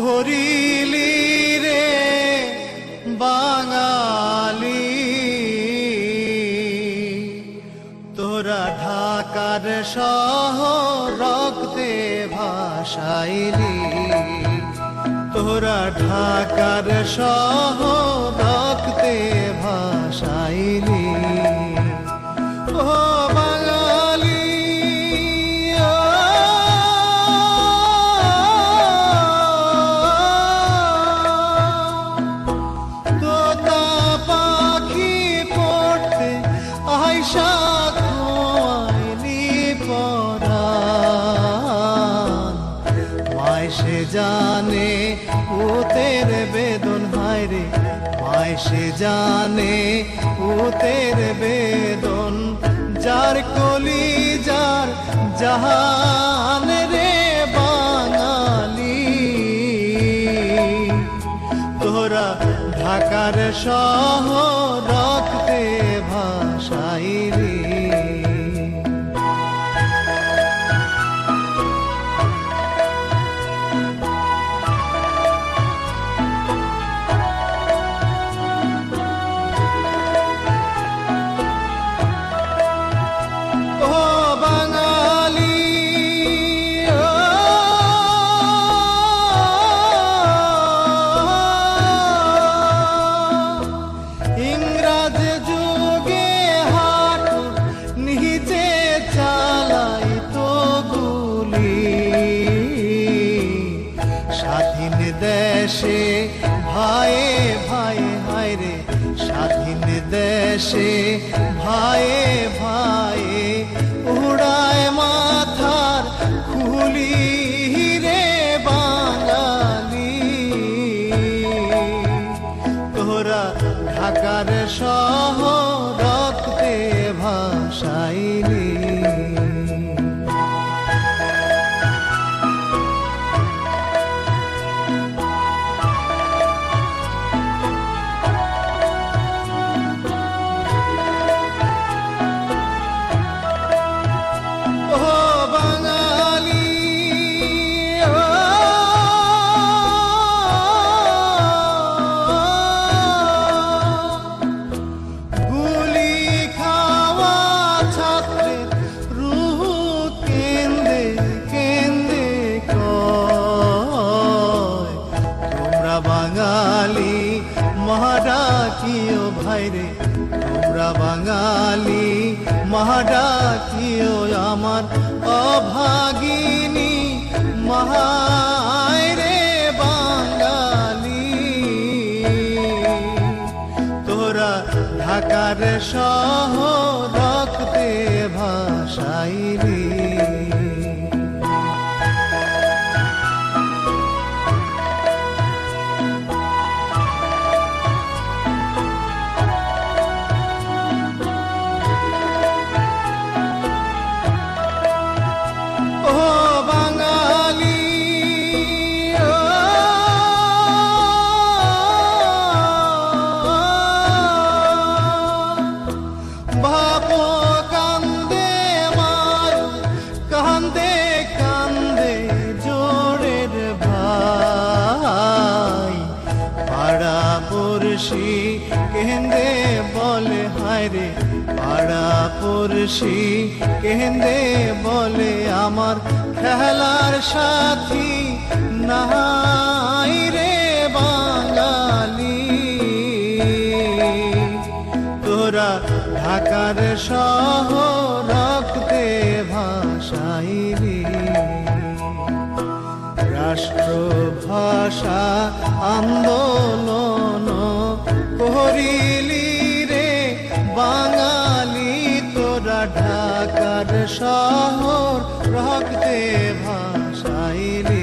করিলি রে বাঙালি। তোরা ঢাকার সহ রক্তে ভাসাইলি। তোরা ঢাকার সহ রক্তে উতের বেদন, হায় রে, মায় সে জানে উতের বেদন। যার কলি যার জাহান রে বাঙালি, তোরা ঢাকার শহর স্বাধীন দেশে, ভাইয়ে ভাই হায় রে, স্বাধীন দেশে, ভাইয়ে ভাইয়ে, উড়ায় মাথার খুলি রে বাঙালি। তোরা ঢাকার শহর ভাইরে তোমরা বাঙালি মহাডাকিও আমার অভাগিনী। মহায় রে বাঙালি তোরা ঢাকার শহর রক্তে ও কেন্দে বলে, হায় রে, পাড়া পড়শি। কেন্দে বলে, আমার খেলার সাথী নাই রে বাঙালি। তোরা ঢাকার শহর রক্তে ভাসাইলি রাষ্ট্র ভাষা আন্দোলন পহরিলি রে বাঙালি তোরা ঢাকার শহর রক্তে ভাষাইলি